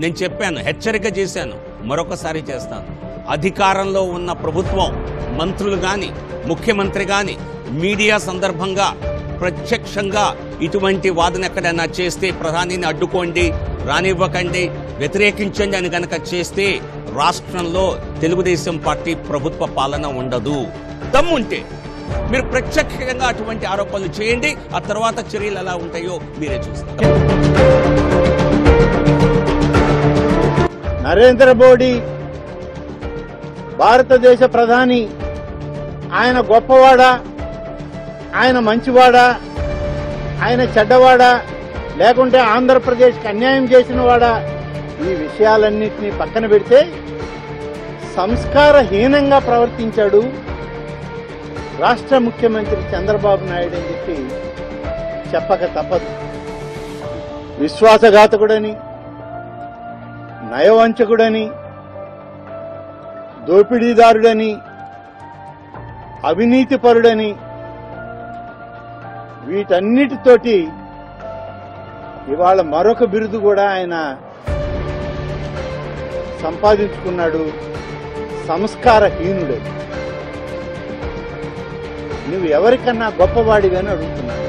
నేను చెప్పాను హెచ్చరిక చేశాను మరొకసారి చేస్తాను. అధికారంలో ఉన్న ప్రభుత్వం మంత్రులు కానీ ముఖ్యమంత్రి కానీ మీడియా సందర్భంగా ప్రత్యక్షంగా ఇటువంటి వాదన ఎక్కడైనా చేస్తే ప్రధానిని అడ్డుకోండి రానివ్వకండి వ్యతిరేకించండి అని కనుక చేస్తే రాష్ట్రంలో తెలుగుదేశం పార్టీ ప్రభుత్వ పాలన ఉండదు. దమ్ముంటే మీరు ప్రత్యక్షంగా అటువంటి ఆరోపణలు చేయండి ఆ తర్వాత చర్యలు ఎలా ఉంటాయో మీరే చూస్తారు. నరేంద్ర మోడీ భారతదేశ ప్రధాని ఆయన గొప్పవాడా ఆయన మంచివాడా ఆయన చెడ్డవాడా లేకుంటే ఆంధ్రప్రదేశ్కి అన్యాయం చేసిన వాడా ఈ విషయాలన్నింటినీ పక్కన పెడితే సంస్కారహీనంగా ప్రవర్తించాడు రాష్ట్ర ముఖ్యమంత్రి చంద్రబాబు నాయుడు అని చెప్పి చెప్పక తప్పదు. విశ్వాసఘాతకుడని నయవంచకుడని దోపిడీదారుడని అవినీతిపరుడని వీటన్నిటితోటి ఇవాళ మరొక బిరుదు కూడా ఆయన సంపాదించుకున్నాడు. సంస్కారహీనుడు. నువ్వు ఎవరికన్నా గొప్పవాడివని అడుగుతున్నావు